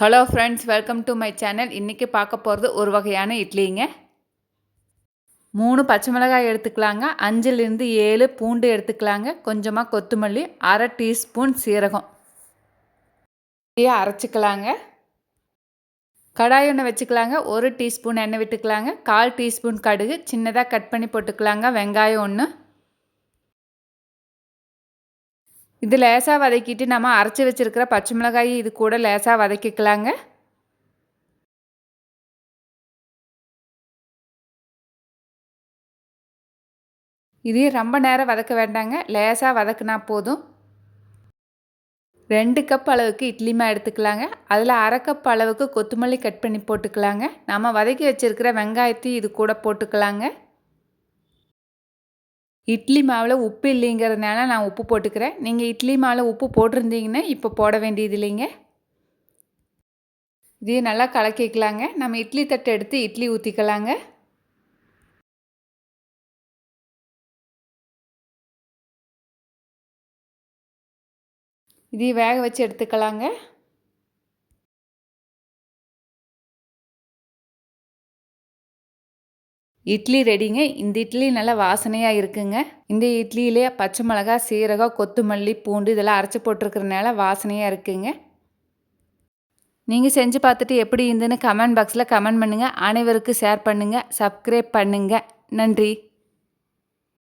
Hello friends welcome to my channel இன்றைக்கி பார்க்க போகிறது ஒரு வகையான இட்லிங்க. மூணு பச்சை மிளகாய் எடுத்துக்கலாங்க. அஞ்சுலேருந்து ஏழு பூண்டு எடுத்துக்கலாங்க. கொஞ்சமாக கொத்தமல்லி அரை டீஸ்பூன் சீரகம். இதையே அரைச்சிக்கலாங்க. கடாய் எண்ணெய் வச்சுக்கலாங்க. ஒரு டீஸ்பூன் எண்ணெய் விட்டுக்கலாங்க. கால் டீஸ்பூன் கடுகு சின்னதாக கட் பண்ணி போட்டுக்கலாங்க. வெங்காயம் ஒன்று இது லேசாக வதக்கிட்டு நம்ம அரைச்சி வச்சுருக்கிற பச்சை மிளகாய் இது கூட லேசாக வதக்கிக்கலாங்க. இதையும் ரொம்ப நேரம் வதக்க வேண்டாங்க. லேசாக வதக்குனா போதும். ரெண்டு கப் அளவுக்கு இட்லிமா எடுத்துக்கலாங்க. அதில் அரை கப் அளவுக்கு கொத்தமல்லி கட் பண்ணி போட்டுக்கலாங்க. நம்ம வதக்கி வச்சுருக்கிற வெங்காயத்தையும் இது கூட போட்டுக்கலாங்க. இட்லி மாவில் உப்பு இல்லைங்கிறதுனால நான் உப்பு போட்டுக்கிறேன். நீங்கள் இட்லி மாவில் உப்பு போட்டிருந்தீங்கன்னா இப்போ போட வேண்டியது இல்லைங்க. இதையும் நல்லா கலக்கிக்கலாங்க. நம்ம இட்லி தட்டை எடுத்து இட்லி ஊற்றிக்கலாங்க இதையும் வேக வச்சு எடுத்துக்கலாங்க. இட்லி ரெடிங்க. இந்த இட்லி நல்லா வாசனையாக இருக்குங்க. இந்த இட்லியிலே பச்சை மிளகா சீரகம் கொத்தமல்லி பூண்டு இதெல்லாம் அரைச்சி போட்டிருக்கிறனால வாசனையாக இருக்குங்க. நீங்கள் செஞ்சு பார்த்துட்டு எப்படி இருந்துன்னு கமெண்ட் பாக்ஸில் கமெண்ட் பண்ணுங்கள் அனைவருக்கும் ஷேர் பண்ணுங்கள் சப்ஸ்கிரைப் பண்ணுங்கள் நன்றி.